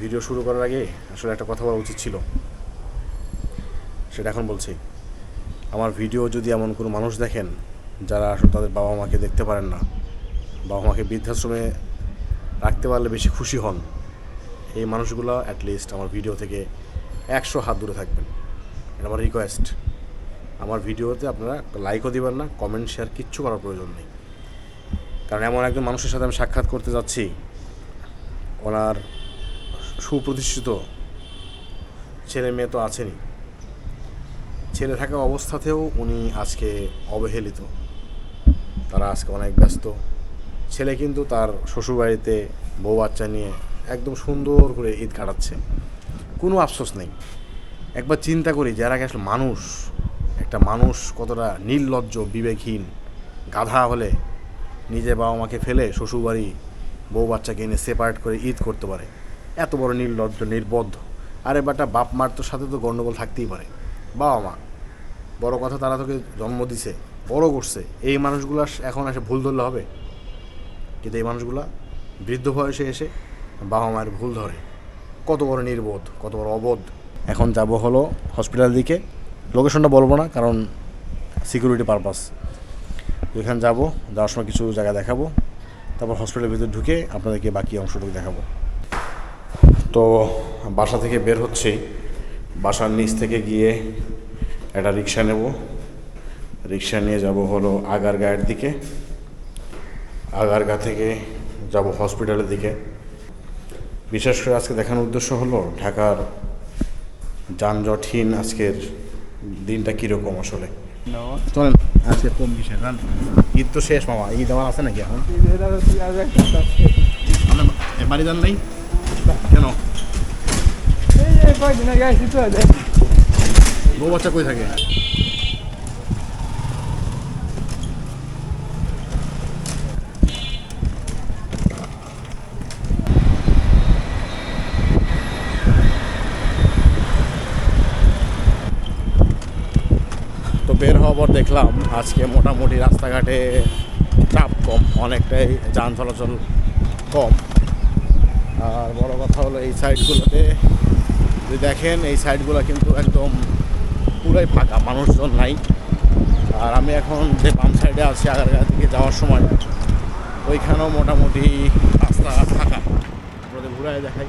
Video শুরু করার আগে আসলে একটা কথা বলা উচিত ছিল। সেটা এখন বলছি। আমার ভিডিও যদি এমন কোনো মানুষ দেখেন, যারা আসলে তাদের বাবা মাকে দেখতে পারেন না বাবা মাকে বৃদ্ধাশ্রমে রাখতে পারলে বেশি খুশি হন, এই মানুষগুলো অ্যাটলিস্ট আমার ভিডিও থেকে একশো হাত দূরে থাকবেন। এটা আমার রিকোয়েস্ট আমার ভিডিওতে আপনারা লাইকও দিবেন না কমেন্ট শেয়ার কিচ্ছু করার প্রয়োজন নেই। কারণ এমন একজন মানুষের সাথে আমি সাক্ষাৎ করতে যাচ্ছি, ওনার সুপ্রতিষ্ঠিত ছেলে মেয়ে তো আছেনই। ছেলে থাকা অবস্থাতেও উনি আজকে অবহেলিত। তারা আজকে অনেক ব্যস্ত। ছেলে কিন্তু তার শ্বশুরবাড়িতে বউ বাচ্চা নিয়ে একদম সুন্দর করে ঈদ কাটাচ্ছে। কোনো আফসোস নেই। একবার চিন্তা করি যারা আসলে মানুষ, একটা মানুষ কতটা নির্লজ্জ, বিবেকহীন, গাধা হলে নিজে বাবা মাকে ফেলে শ্বশুরবাড়ি বউ বাচ্চাকে এনে সেপারেট করে ঈদ করতে পারে। এত বড় নির্লজ্জ নির্বদ্ধ আরে বাটা, বাপ মার তোর সাথে তো গণ্ডগোল থাকতেই পারে। বাবা মা, বড় কথা তারা তোকে জন্ম দিছে, বড় করছে। এই মানুষগুলো এখন এসে ভুল ধরলে হবে? কিন্তু এই মানুষগুলা বৃদ্ধ বয়সে এসে বাবা মায়ের ভুল ধরে। কত বড় নির্বোধ, কত বড় অবোধ। এখন যাব হলো হসপিটাল দিকে। লোকেশনটা বলব না, কারণ সিকিউরিটি পারপাস এখানে যাব, যাওয়ার সময় কিছু জায়গা দেখাবো। তারপর হসপিটালের ভিতরে ঢুকে আপনাদেরকে বাকি অংশটুকু দেখাবো। তো বাসা থেকে বের হচ্ছে। বাসার নিচ থেকে গিয়ে একটা রিক্সা নেব। রিক্সা নিয়ে যাব হলো আগারগাঁয়ের দিকে। আগারগা থেকে যাব হসপিটালের দিকে। বিশেষ করে আজকে দেখানোর উদ্দেশ্য হলো ঢাকার যানজটহীন আজকের দিনটা কীরকম আসলে? চলেন আজকে কম কিসের কারণ ঈদ তো শেষ মামা ঈদ আমার আছে নাকি এখন? বাড়ি যান নাই? কেন? বউ বাচ্চা কই থাকে? তো বের হওয়ার পর দেখলাম আজকে মোটামুটি রাস্তাঘাটে চাপ কম, অনেকটাই যান চলাচল কম। কথা হলো এই সাইডগুলোতে। যদি দেখেন, এই সাইডগুলো কিন্তু একদম পুরাই ফাঁকা, মানুষজন নাই। আর আমি এখন যে বাম সাইডে আছি, আগারগাঁ থেকে যাওয়ার সময়, ওইখানেও মোটামুটি রাস্তা ফাঁকা। ঘুরায় দেখাই।